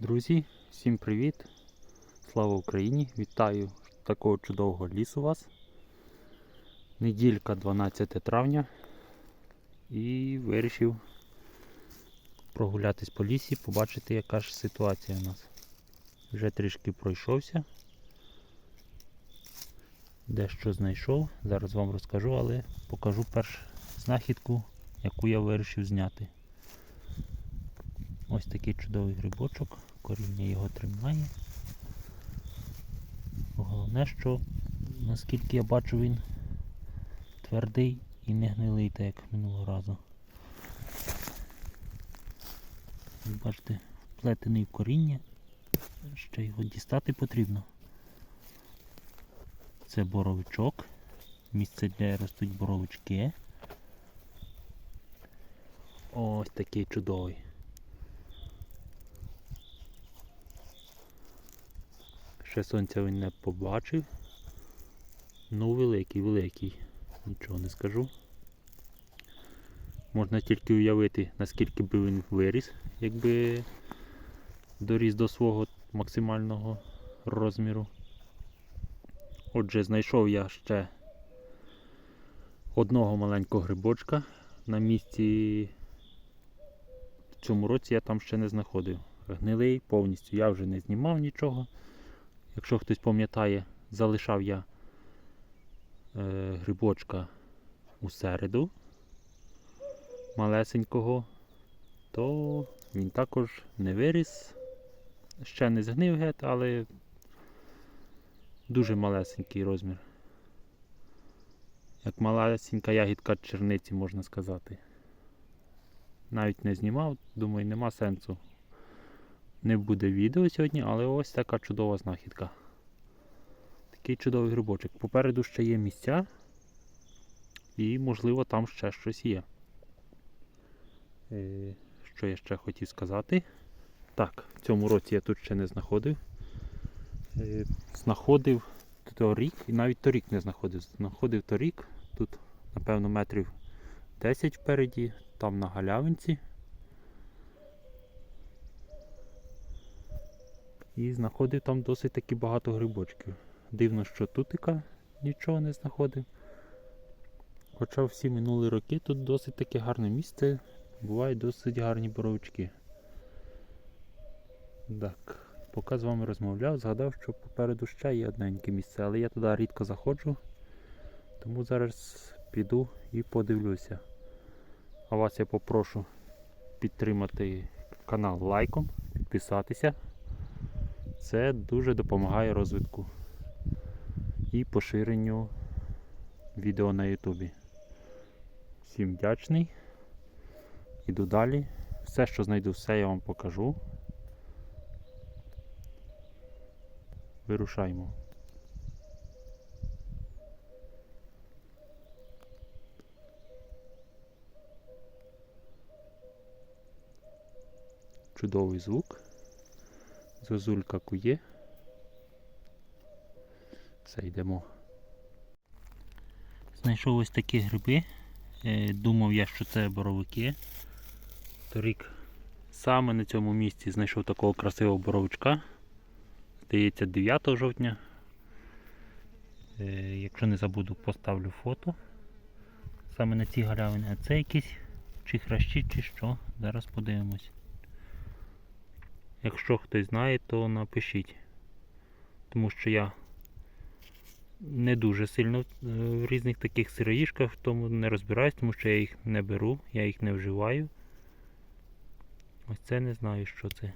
Друзі, всім привіт! Слава Україні! Вітаю такого чудового лісу вас. Неділька 12 травня і вирішив прогулятись по лісі, побачити, яка ж ситуація у нас. Вже трішки пройшовся. Дещо знайшов, зараз вам розкажу, але покажу першу знахідку, яку я вирішив зняти. Ось такий чудовий грибочок, коріння його тримає. Головне, що наскільки я бачу, він твердий і не гнилий, так як минулого разу. Бачите, вплетений в коріння, ще його дістати потрібно. Це боровичок, місце, де ростуть боровички. Ось такий чудовий. Ще сонця він не побачив. Ну великий, великий. Нічого не скажу. Можна тільки уявити, наскільки би він виріс, якби доріс до свого максимального розміру. Отже, знайшов я ще одного маленького грибочка. На місці в цьому році я там ще не знаходив. Гнилий повністю. Я вже не знімав нічого. Якщо хтось пам'ятає, залишав я е, грибочка у середу малесенького, то він також не виріс, ще не згнив гет, але дуже малесенький розмір. Як малесенька ягідка черниці, можна сказати. Навіть не знімав, думаю, нема сенсу. Не буде відео сьогодні, але ось така чудова знахідка. Такий чудовий грибочок. Попереду ще є місця і, можливо, там ще щось є. Е, Що я ще хотів сказати? Так, в цьому році я тут ще не знаходив. Е, Знаходив торік, і навіть торік не знаходив. Знаходив торік, тут, напевно, метрів 10 впереді, там на галявинці. І знаходив там досить таки багато грибочків. Дивно, що тутика нічого не знаходив. Хоча всі минулі роки тут досить таке гарне місце, бувають досить гарні боровички. Так, поки з вами розмовляв, згадав, що попереду ще є одненьке місце, але я туди рідко заходжу, тому зараз піду і подивлюся. А вас я попрошу підтримати канал лайком, підписатися. Це дуже допомагає розвитку і поширенню відео на Ютубі. Всім вдячний. Іду далі. Все, що знайду, все я вам покажу. Вирушаємо. Чудовий звук. Зозулька кує. Все, йдемо. Знайшов ось такі гриби. Е, Думав я, що це боровики. Торік саме на цьому місці знайшов такого красивого боровичка. Здається, 9 жовтня. Е, Якщо не забуду, поставлю фото. Саме на цій галявині. А це якісь чи хращі, чи що. Зараз подивимось. Якщо хтось знає, то напишіть. Тому що я не дуже сильно в- в різних таких сироїшках, тому не розбираюсь, тому що я їх не беру, я їх не вживаю. Ось це не знаю, що це.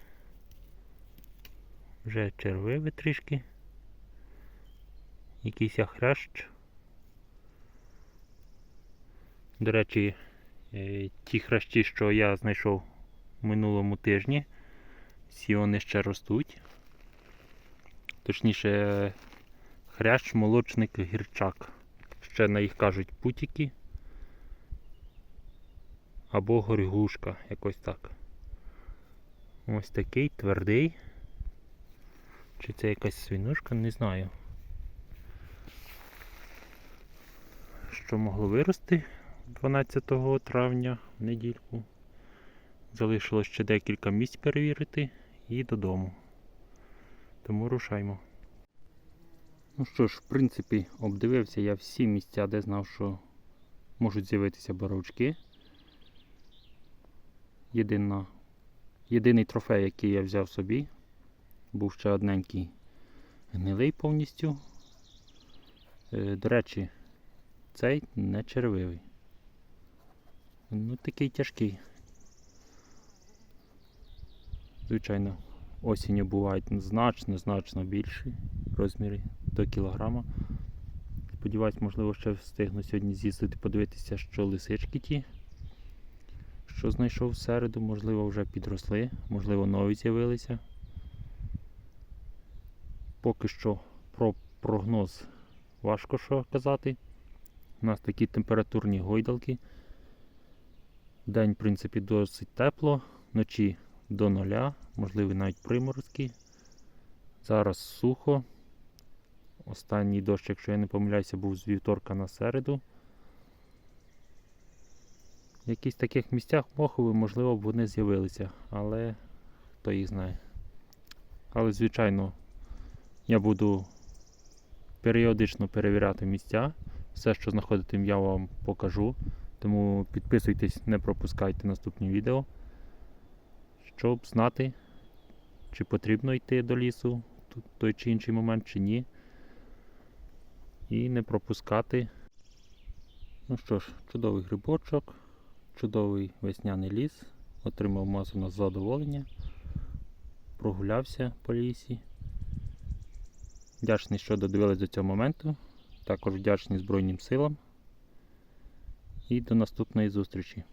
Вже червиве трішки. Якийсь хрящ. До речі, е, ті хрящі, що я знайшов в минулому тижні, всі вони ще ростуть. Точніше, хрящ, молочник, гірчак. Ще на їх кажуть путіки. Або горгушка, якось так. Ось такий твердий. Чи це якась свинушка, не знаю. Що могло вирости 12 травня в недільку. Залишилось ще декілька місць перевірити і додому. Тому рушаймо. Ну що ж, в принципі, обдивився я всі місця, де знав, що можуть з'явитися боровички. Єдина, єдиний трофей, який я взяв собі, був ще одненький гнилий повністю. Е, До речі, цей не червивий. Ну, такий тяжкий. Звичайно, осінню бувають значно, значно більші розміри до кілограма. Сподіваюсь, можливо, ще встигну сьогодні з'їздити, подивитися, що лисички ті, що знайшов в середу, можливо, вже підросли, можливо, нові з'явилися. Поки що про прогноз важко що казати. У нас такі температурні гойдалки. День, в принципі, досить тепло, вночі до нуля, можливо, навіть приморозки. Зараз сухо. Останній дощ, якщо я не помиляюся, був з вівторка на середу. В якісь таких місцях мохові, можливо, б вони з'явилися, але хто їх знає. Але, звичайно, я буду періодично перевіряти місця. Все, що знаходитим, я вам покажу. Тому підписуйтесь, не пропускайте наступні відео, щоб знати, чи потрібно йти до лісу в той чи інший момент, чи ні. І не пропускати. Ну що ж, чудовий грибочок, чудовий весняний ліс. Отримав масу на задоволення. Прогулявся по лісі. Вдячний, що додивились до цього моменту. Також вдячний Збройним силам. І до наступної зустрічі.